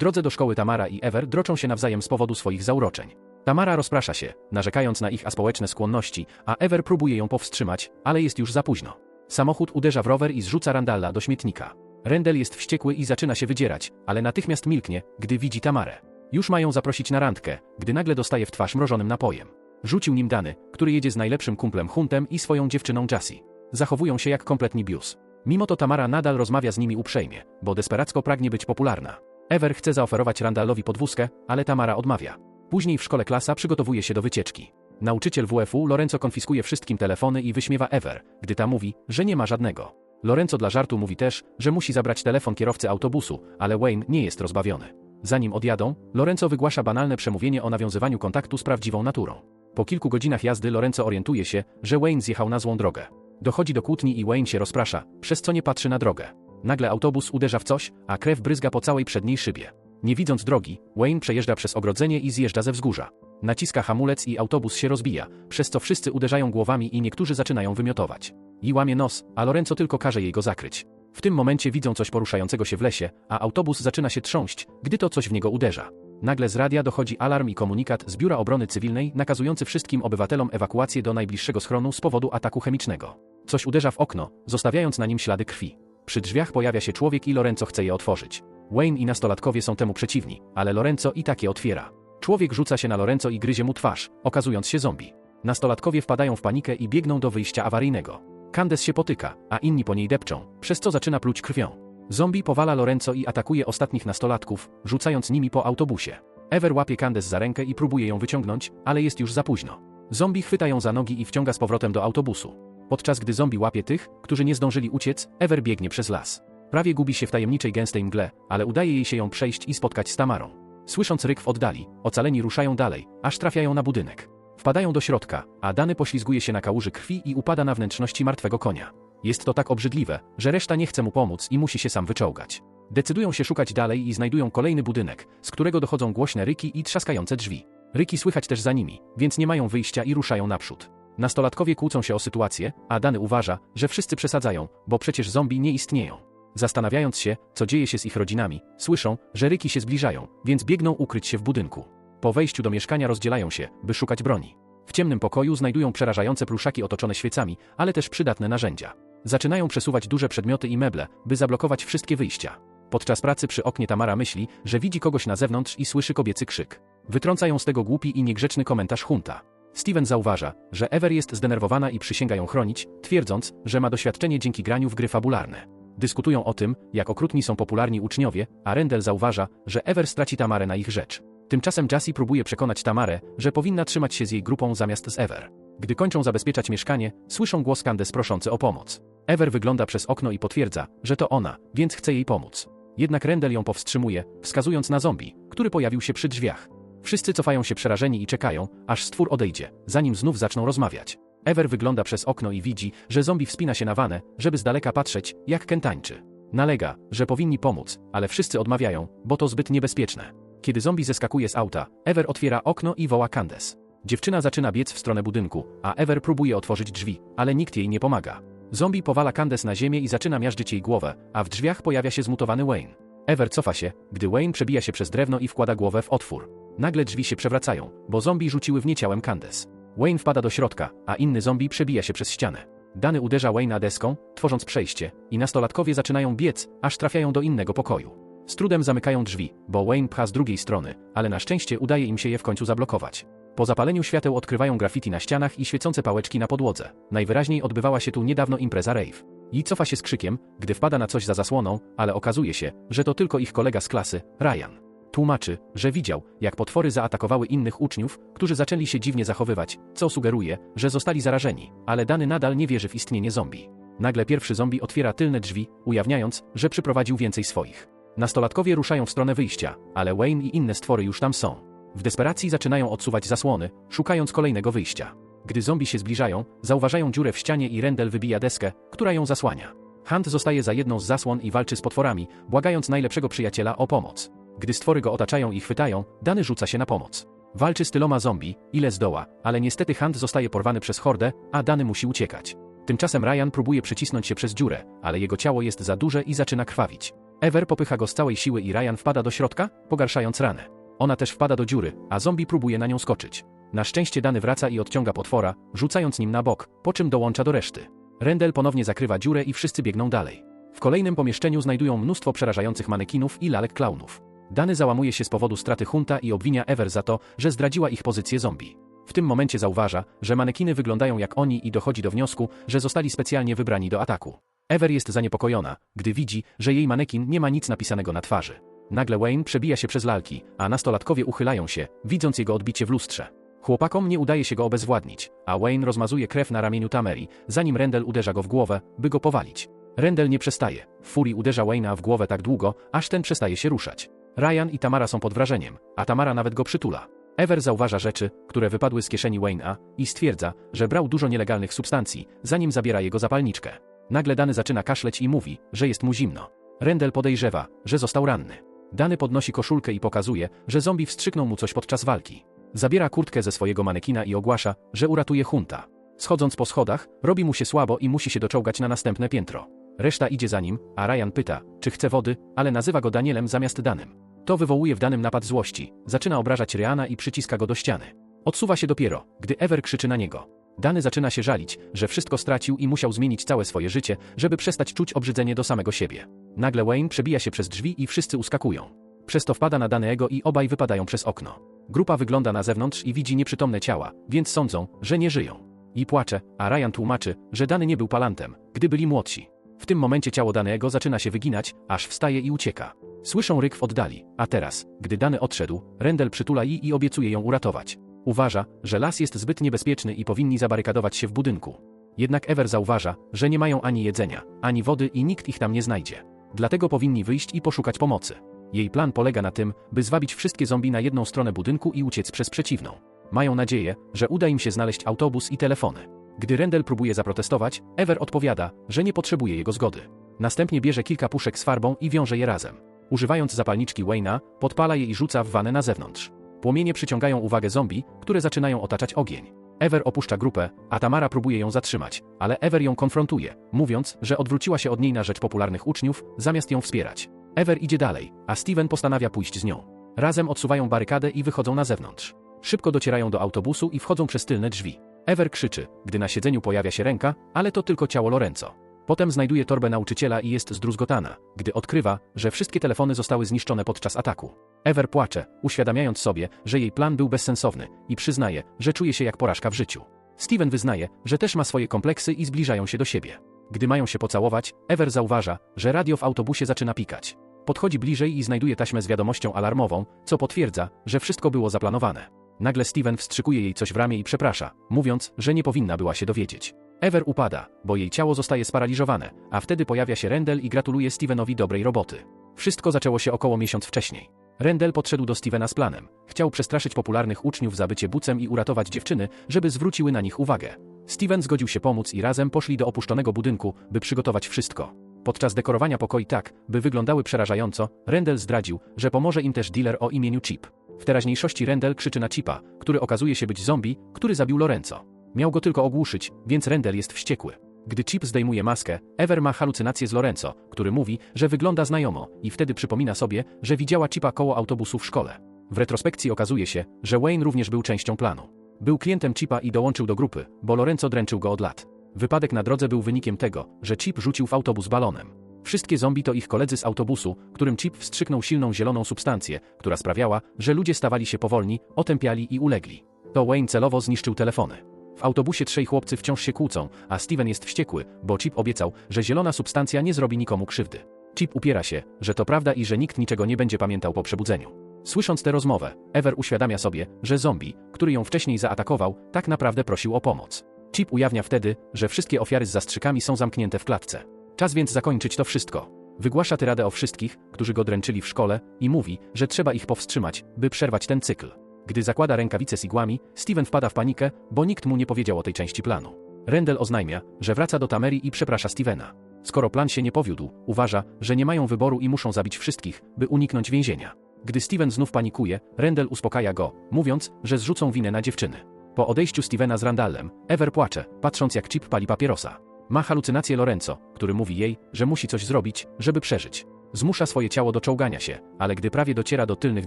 drodze do szkoły Tamara i Ever droczą się nawzajem z powodu swoich zauroczeń. Tamara rozprasza się, narzekając na ich aspołeczne skłonności, a Ever próbuje ją powstrzymać, ale jest już za późno. Samochód uderza w rower i zrzuca Randalla do śmietnika. Rendel jest wściekły i zaczyna się wydzierać, ale natychmiast milknie, gdy widzi Tamarę. Już mają zaprosić na randkę, gdy nagle dostaje w twarz mrożonym napojem. Rzucił nim Dany, który jedzie z najlepszym kumplem Huntem i swoją dziewczyną Jessie. Zachowują się jak kompletni bius. Mimo to Tamara nadal rozmawia z nimi uprzejmie, bo desperacko pragnie być popularna. Ever chce zaoferować Randallowi podwózkę, ale Tamara odmawia. Później w szkole klasa przygotowuje się do wycieczki. Nauczyciel WF-u Lorenzo konfiskuje wszystkim telefony i wyśmiewa Ever, gdy ta mówi, że nie ma żadnego. Lorenzo dla żartu mówi też, że musi zabrać telefon kierowcy autobusu, ale Wayne nie jest rozbawiony. Zanim odjadą, Lorenzo wygłasza banalne przemówienie o nawiązywaniu kontaktu z prawdziwą naturą. Po kilku godzinach jazdy Lorenzo orientuje się, że Wayne zjechał na złą drogę. Dochodzi do kłótni i Wayne się rozprasza, przez co nie patrzy na drogę. Nagle autobus uderza w coś, a krew bryzga po całej przedniej szybie. Nie widząc drogi, Wayne przejeżdża przez ogrodzenie i zjeżdża ze wzgórza. Naciska hamulec i autobus się rozbija, przez co wszyscy uderzają głowami i niektórzy zaczynają wymiotować. I łamie nos, a Lorenzo tylko każe jej go zakryć. W tym momencie widzą coś poruszającego się w lesie, a autobus zaczyna się trząść, gdy to coś w niego uderza. Nagle z radia dochodzi alarm i komunikat z Biura Obrony Cywilnej nakazujący wszystkim obywatelom ewakuację do najbliższego schronu z powodu ataku chemicznego. Coś uderza w okno, zostawiając na nim ślady krwi. Przy drzwiach pojawia się człowiek i Lorenzo chce je otworzyć. Wayne i nastolatkowie są temu przeciwni, ale Lorenzo i tak je otwiera. Człowiek rzuca się na Lorenzo i gryzie mu twarz, okazując się zombie. Nastolatkowie wpadają w panikę i biegną do wyjścia awaryjnego. Candace się potyka, a inni po niej depczą, przez co zaczyna pluć krwią. Zombie powala Lorenzo i atakuje ostatnich nastolatków, rzucając nimi po autobusie. Ever łapie Candace za rękę i próbuje ją wyciągnąć, ale jest już za późno. Zombie chwyta ją za nogi i wciąga z powrotem do autobusu. Podczas gdy zombie łapie tych, którzy nie zdążyli uciec, Ever biegnie przez las. Prawie gubi się w tajemniczej gęstej mgle, ale udaje jej się ją przejść i spotkać z Tamarą. Słysząc ryk w oddali, ocaleni ruszają dalej, aż trafiają na budynek. Wpadają do środka, a Dany poślizguje się na kałuży krwi i upada na wnętrzności martwego konia. Jest to tak obrzydliwe, że reszta nie chce mu pomóc i musi się sam wyczołgać. Decydują się szukać dalej i znajdują kolejny budynek, z którego dochodzą głośne ryki i trzaskające drzwi. Ryki słychać też za nimi, więc nie mają wyjścia i ruszają naprzód. Nastolatkowie kłócą się o sytuację, a Dany uważa, że wszyscy przesadzają, bo przecież zombie nie istnieją. Zastanawiając się, co dzieje się z ich rodzinami, słyszą, że ryki się zbliżają, więc biegną ukryć się w budynku. Po wejściu do mieszkania rozdzielają się, by szukać broni. W ciemnym pokoju znajdują przerażające pluszaki otoczone świecami, ale też przydatne narzędzia. Zaczynają przesuwać duże przedmioty i meble, by zablokować wszystkie wyjścia. Podczas pracy przy oknie Tamara myśli, że widzi kogoś na zewnątrz i słyszy kobiecy krzyk. Wytrącają z tego głupi i niegrzeczny komentarz Hunta. Steven zauważa, że Ever jest zdenerwowana i przysięga ją chronić, twierdząc, że ma doświadczenie dzięki graniu w gry fabularne. Dyskutują o tym, jak okrutni są popularni uczniowie, a Rendell zauważa, że Ever straci Tamarę na ich rzecz. Tymczasem Jassy próbuje przekonać Tamarę, że powinna trzymać się z jej grupą zamiast z Ever. Gdy kończą zabezpieczać mieszkanie, słyszą głos Candace proszący o pomoc. Ever wygląda przez okno i potwierdza, że to ona, więc chce jej pomóc. Jednak Rendell ją powstrzymuje, wskazując na zombie, który pojawił się przy drzwiach. Wszyscy cofają się przerażeni i czekają, aż stwór odejdzie, zanim znów zaczną rozmawiać. Ever wygląda przez okno i widzi, że zombie wspina się na wanę, żeby z daleka patrzeć, jak Ken tańczy. Nalega, że powinni pomóc, ale wszyscy odmawiają, bo to zbyt niebezpieczne. Kiedy zombie zeskakuje z auta, Ever otwiera okno i woła Candace. Dziewczyna zaczyna biec w stronę budynku, a Ever próbuje otworzyć drzwi, ale nikt jej nie pomaga. Zombie powala Candace na ziemię i zaczyna miażdżyć jej głowę, a w drzwiach pojawia się zmutowany Wayne. Ever cofa się, gdy Wayne przebija się przez drewno i wkłada głowę w otwór. Nagle drzwi się przewracają, bo zombie rzuciły w nie ciałem Candace. Wayne wpada do środka, a inny zombie przebija się przez ścianę. Dany uderza Wayne'a deską, tworząc przejście, i nastolatkowie zaczynają biec, aż trafiają do innego pokoju. Z trudem zamykają drzwi, bo Wayne pcha z drugiej strony, ale na szczęście udaje im się je w końcu zablokować. Po zapaleniu świateł odkrywają graffiti na ścianach i świecące pałeczki na podłodze. Najwyraźniej odbywała się tu niedawno impreza rave. I cofa się z krzykiem, gdy wpada na coś za zasłoną, ale okazuje się, że to tylko ich kolega z klasy, Ryan. Tłumaczy, że widział, jak potwory zaatakowały innych uczniów, którzy zaczęli się dziwnie zachowywać, co sugeruje, że zostali zarażeni, ale Dany nadal nie wierzy w istnienie zombie. Nagle pierwszy zombie otwiera tylne drzwi, ujawniając, że przyprowadził więcej swoich. Nastolatkowie ruszają w stronę wyjścia, ale Wayne i inne stwory już tam są. W desperacji zaczynają odsuwać zasłony, szukając kolejnego wyjścia. Gdy zombie się zbliżają, zauważają dziurę w ścianie i Rendel wybija deskę, która ją zasłania. Hunt zostaje za jedną z zasłon i walczy z potworami, błagając najlepszego przyjaciela o pomoc. Gdy stwory go otaczają i chwytają, Dany rzuca się na pomoc. Walczy z tyloma zombie, ile zdoła, ale niestety Hunt zostaje porwany przez hordę, a Dany musi uciekać. Tymczasem Ryan próbuje przycisnąć się przez dziurę, ale jego ciało jest za duże i zaczyna krwawić. Ever popycha go z całej siły i Ryan wpada do środka, pogarszając ranę. Ona też wpada do dziury, a zombie próbuje na nią skoczyć. Na szczęście Dany wraca i odciąga potwora, rzucając nim na bok, po czym dołącza do reszty. Rendel ponownie zakrywa dziurę i wszyscy biegną dalej. W kolejnym pomieszczeniu znajdują mnóstwo przerażających manekinów i lalek klaunów. Dany załamuje się z powodu straty Hunta i obwinia Ever za to, że zdradziła ich pozycję zombie. W tym momencie zauważa, że manekiny wyglądają jak oni i dochodzi do wniosku, że zostali specjalnie wybrani do ataku. Ever jest zaniepokojona, gdy widzi, że jej manekin nie ma nic napisanego na twarzy. Nagle Wayne przebija się przez lalki, a nastolatkowie uchylają się, widząc jego odbicie w lustrze. Chłopakom nie udaje się go obezwładnić, a Wayne rozmazuje krew na ramieniu Tameri, zanim Rendel uderza go w głowę, by go powalić. Rendel nie przestaje. W furii uderza Wayne'a w głowę tak długo, aż ten przestaje się ruszać. Ryan i Tamara są pod wrażeniem, a Tamara nawet go przytula. Ever zauważa rzeczy, które wypadły z kieszeni Wayne'a i stwierdza, że brał dużo nielegalnych substancji, zanim zabiera jego zapalniczkę. Nagle Dany zaczyna kaszleć i mówi, że jest mu zimno. Rendel podejrzewa, że został ranny. Dany podnosi koszulkę i pokazuje, że zombie wstrzyknął mu coś podczas walki. Zabiera kurtkę ze swojego manekina i ogłasza, że uratuje Hunta. Schodząc po schodach, robi mu się słabo i musi się doczołgać na następne piętro. Reszta idzie za nim, a Ryan pyta, czy chce wody, ale nazywa go Danielem zamiast Danym. To wywołuje w Danym napad złości, zaczyna obrażać Ryana i przyciska go do ściany. Odsuwa się dopiero, gdy Ever krzyczy na niego. Dany zaczyna się żalić, że wszystko stracił i musiał zmienić całe swoje życie, żeby przestać czuć obrzydzenie do samego siebie. Nagle Wayne przebija się przez drzwi i wszyscy uskakują. Przez to wpada na Danego i obaj wypadają przez okno. Grupa wygląda na zewnątrz i widzi nieprzytomne ciała, więc sądzą, że nie żyją. I płacze, a Ryan tłumaczy, że Dany nie był palantem, gdy byli młodsi. W tym momencie ciało Danego zaczyna się wyginać, aż wstaje i ucieka. Słyszą ryk w oddali, a teraz, gdy Dany odszedł, Rendel przytula jej i obiecuje ją uratować. Uważa, że las jest zbyt niebezpieczny i powinni zabarykadować się w budynku. Jednak Ever zauważa, że nie mają ani jedzenia, ani wody i nikt ich tam nie znajdzie. Dlatego powinni wyjść i poszukać pomocy. Jej plan polega na tym, by zwabić wszystkie zombie na jedną stronę budynku i uciec przez przeciwną. Mają nadzieję, że uda im się znaleźć autobus i telefony. Gdy Rendel próbuje zaprotestować, Ever odpowiada, że nie potrzebuje jego zgody. Następnie bierze kilka puszek z farbą i wiąże je razem. Używając zapalniczki Wayna, podpala je i rzuca w wanę na zewnątrz. Płomienie przyciągają uwagę zombie, które zaczynają otaczać ogień. Ever opuszcza grupę, a Tamara próbuje ją zatrzymać, ale Ever ją konfrontuje, mówiąc, że odwróciła się od niej na rzecz popularnych uczniów, zamiast ją wspierać. Ever idzie dalej, a Steven postanawia pójść z nią. Razem odsuwają barykadę i wychodzą na zewnątrz. Szybko docierają do autobusu i wchodzą przez tylne drzwi. Ever krzyczy, gdy na siedzeniu pojawia się ręka, ale to tylko ciało Lorenzo. Potem znajduje torbę nauczyciela i jest zdruzgotana, gdy odkrywa, że wszystkie telefony zostały zniszczone podczas ataku. Ever płacze, uświadamiając sobie, że jej plan był bezsensowny i przyznaje, że czuje się jak porażka w życiu. Steven wyznaje, że też ma swoje kompleksy i zbliżają się do siebie. Gdy mają się pocałować, Ever zauważa, że radio w autobusie zaczyna pikać. Podchodzi bliżej i znajduje taśmę z wiadomością alarmową, co potwierdza, że wszystko było zaplanowane. Nagle Steven wstrzykuje jej coś w ramię i przeprasza, mówiąc, że nie powinna była się dowiedzieć. Ever upada, bo jej ciało zostaje sparaliżowane, a wtedy pojawia się Rendel i gratuluje Stevenowi dobrej roboty. Wszystko zaczęło się około miesiąc wcześniej. Rendel podszedł do Stevena z planem. Chciał przestraszyć popularnych uczniów za bycie bucem i uratować dziewczyny, żeby zwróciły na nich uwagę. Steven zgodził się pomóc i razem poszli do opuszczonego budynku, by przygotować wszystko. Podczas dekorowania pokoi tak, by wyglądały przerażająco, Rendel zdradził, że pomoże im też dealer o imieniu Chip. W teraźniejszości Rendel krzyczy na Chipa, który okazuje się być zombie, który zabił Lorenzo. Miał go tylko ogłuszyć, więc Rendel jest wściekły. Gdy Chip zdejmuje maskę, Ever ma halucynację z Lorenzo, który mówi, że wygląda znajomo i wtedy przypomina sobie, że widziała Chipa koło autobusu w szkole. W retrospekcji okazuje się, że Wayne również był częścią planu. Był klientem Chipa i dołączył do grupy, bo Lorenzo dręczył go od lat. Wypadek na drodze był wynikiem tego, że Chip rzucił w autobus balonem. Wszystkie zombie to ich koledzy z autobusu, którym Chip wstrzyknął silną zieloną substancję, która sprawiała, że ludzie stawali się powolni, otępiali i ulegli. To Wayne celowo zniszczył telefony. W autobusie trzej chłopcy wciąż się kłócą, a Steven jest wściekły, bo Chip obiecał, że zielona substancja nie zrobi nikomu krzywdy. Chip upiera się, że to prawda i że nikt niczego nie będzie pamiętał po przebudzeniu. Słysząc tę rozmowę, Ever uświadamia sobie, że zombie, który ją wcześniej zaatakował, tak naprawdę prosił o pomoc. Chip ujawnia wtedy, że wszystkie ofiary z zastrzykami są zamknięte w klatce. Czas więc zakończyć to wszystko. Wygłasza tyradę o wszystkich, którzy go dręczyli w szkole i mówi, że trzeba ich powstrzymać, by przerwać ten cykl. Gdy zakłada rękawice z igłami, Steven wpada w panikę, bo nikt mu nie powiedział o tej części planu. Rendel oznajmia, że wraca do Tameri i przeprasza Stevena. Skoro plan się nie powiódł, uważa, że nie mają wyboru i muszą zabić wszystkich, by uniknąć więzienia. Gdy Steven znów panikuje, Rendel uspokaja go, mówiąc, że zrzucą winę na dziewczyny. Po odejściu Stevena z Randallem, Ever płacze, patrząc jak Chip pali papierosa. Ma halucynację Lorenzo, który mówi jej, że musi coś zrobić, żeby przeżyć. Zmusza swoje ciało do czołgania się, ale gdy prawie dociera do tylnych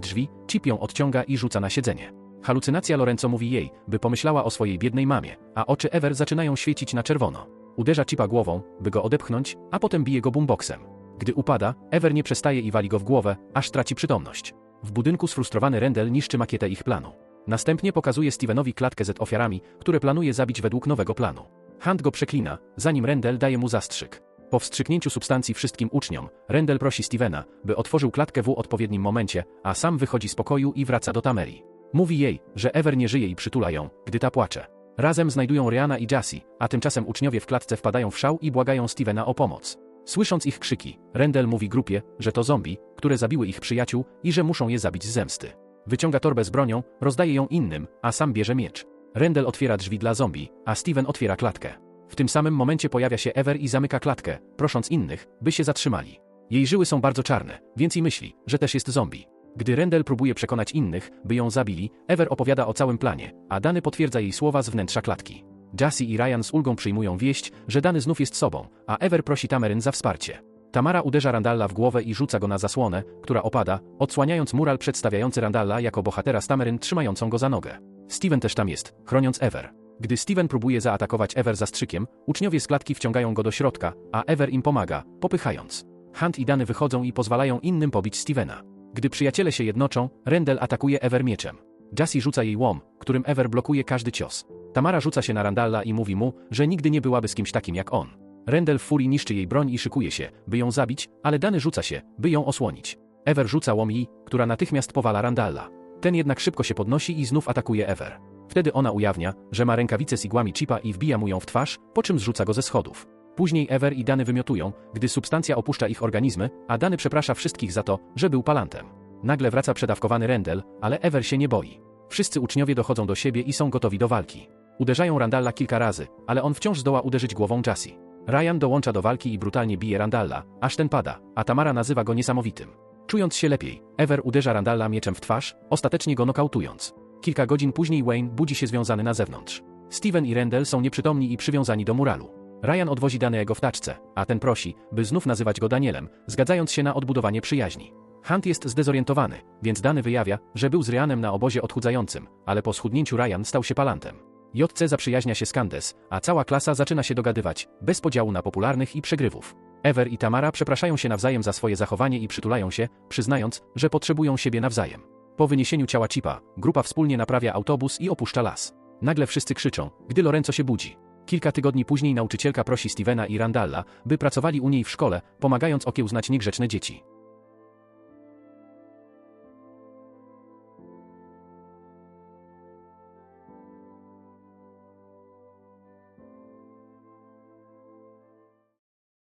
drzwi, Chip ją odciąga i rzuca na siedzenie. Halucynacja Lorenzo mówi jej, by pomyślała o swojej biednej mamie, a oczy Ever zaczynają świecić na czerwono. Uderza Chipa głową, by go odepchnąć, a potem bije go boomboxem. Gdy upada, Ever nie przestaje i wali go w głowę, aż traci przytomność. W budynku sfrustrowany Rendell niszczy makietę ich planu. Następnie pokazuje Stevenowi klatkę z ofiarami, które planuje zabić według nowego planu. Hunt go przeklina, zanim Rendell daje mu zastrzyk. Po wstrzyknięciu substancji wszystkim uczniom, Rendell prosi Stevena, by otworzył klatkę w odpowiednim momencie, a sam wychodzi z pokoju i wraca do Tameri. Mówi jej, że Ever nie żyje i przytula ją, gdy ta płacze. Razem znajdują Rihanna i Jassy, a tymczasem uczniowie w klatce wpadają w szał i błagają Stevena o pomoc. Słysząc ich krzyki, Rendell mówi grupie, że to zombie, które zabiły ich przyjaciół i że muszą je zabić z zemsty. Wyciąga torbę z bronią, rozdaje ją innym, a sam bierze miecz. Rendell otwiera drzwi dla zombie, a Steven otwiera klatkę. W tym samym momencie pojawia się Ever i zamyka klatkę, prosząc innych, by się zatrzymali. Jej żyły są bardzo czarne, więc i myśli, że też jest zombie. Gdy Rendell próbuje przekonać innych, by ją zabili, Ever opowiada o całym planie, a Dany potwierdza jej słowa z wnętrza klatki. Jassy i Ryan z ulgą przyjmują wieść, że Dany znów jest sobą, a Ever prosi Tameryn za wsparcie. Tamara uderza Randalla w głowę i rzuca go na zasłonę, która opada, odsłaniając mural przedstawiający Randalla jako bohatera z Tameryn trzymającą go za nogę. Steven też tam jest, chroniąc Ever. Gdy Steven próbuje zaatakować Ever zastrzykiem, uczniowie z klatki wciągają go do środka, a Ever im pomaga, popychając. Hunt i Dany wychodzą i pozwalają innym pobić Stevena. Gdy przyjaciele się jednoczą, Rendell atakuje Ever mieczem. Jassy rzuca jej łom, którym Ever blokuje każdy cios. Tamara rzuca się na Randalla i mówi mu, że nigdy nie byłaby z kimś takim jak on. Rendell w furii niszczy jej broń i szykuje się, by ją zabić, ale Dany rzuca się, by ją osłonić. Ever rzuca łom jej, która natychmiast powala Randalla. Ten jednak szybko się podnosi i znów atakuje Ever. Wtedy ona ujawnia, że ma rękawice z igłami chipa i wbija mu ją w twarz, po czym zrzuca go ze schodów. Później Ever i Dany wymiotują, gdy substancja opuszcza ich organizmy, a Dany przeprasza wszystkich za to, że był palantem. Nagle wraca przedawkowany Rendell, ale Ever się nie boi. Wszyscy uczniowie dochodzą do siebie i są gotowi do walki. Uderzają Randalla kilka razy, ale on wciąż zdoła uderzyć głową Jassy. Ryan dołącza do walki i brutalnie bije Randalla, aż ten pada, a Tamara nazywa go niesamowitym. Czując się lepiej, Ever uderza Randalla mieczem w twarz, ostatecznie go nokautując. Kilka godzin później Wayne budzi się związany na zewnątrz. Steven i Rendell są nieprzytomni i przywiązani do muralu. Ryan odwozi Danego w taczce, a ten prosi, by znów nazywać go Danielem, zgadzając się na odbudowanie przyjaźni. Hunt jest zdezorientowany, więc Dany wyjawia, że był z Ryanem na obozie odchudzającym, ale po schudnięciu Ryan stał się palantem. JC zaprzyjaźnia się z Candes, a cała klasa zaczyna się dogadywać, bez podziału na popularnych i przegrywów. Ever i Tamara przepraszają się nawzajem za swoje zachowanie i przytulają się, przyznając, że potrzebują siebie nawzajem. Po wyniesieniu ciała Chipa, grupa wspólnie naprawia autobus i opuszcza las. Nagle wszyscy krzyczą, gdy Lorenzo się budzi. Kilka tygodni później nauczycielka prosi Stevena i Randalla, by pracowali u niej w szkole, pomagając okiełznać niegrzeczne dzieci.